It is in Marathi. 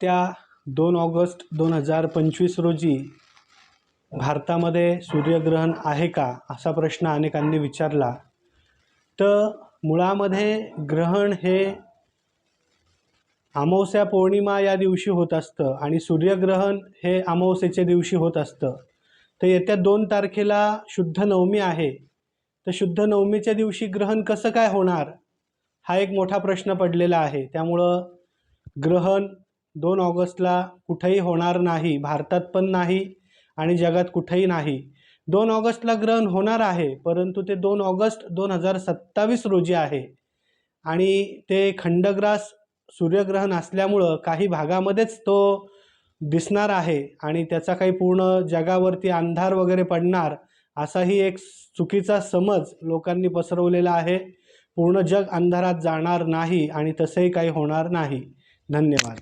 त्या दोन ऑगस्ट दोन हजार पंचवीस रोजी भारतामध्ये सूर्यग्रहण आहे का असा प्रश्न अनेकांनी विचारला. तर मुळामध्ये ग्रहण हे अमावस्या पौर्णिमा या दिवशी होत असतं आणि सूर्यग्रहण हे अमावस्येच्या दिवशी होत असतं. तर येत्या दोन तारखेला शुद्ध नवमी आहे. तर शुद्ध नवमीच्या दिवशी ग्रहण कसं काय होणार? हा एक मोठा प्रश्न पडलेला आहे. त्यामुळं ग्रहण दोन ऑगस्टला कुठेही होणार नाही भारतात पण नाही आणि जगात कुठेही नाही. दोन ऑगस्टला ग्रहण होणार आहे परंतु ते दोन ऑगस्ट दोन हजार सत्तावीस रोजी आहे. आणि ते खंडग्रास सूर्यग्रहण असल्यामुळं काही भागामध्येच तो दिसणार आहे आणि त्याचा काही पूर्ण जगावरती अंधार वगैरे पडणार असाही एक चुकीचा समज लोकांनी पसरवलेला आहे. पूर्ण जग अंधारात जाणार नाही आणि तसंही काही होणार नाही. धन्यवाद.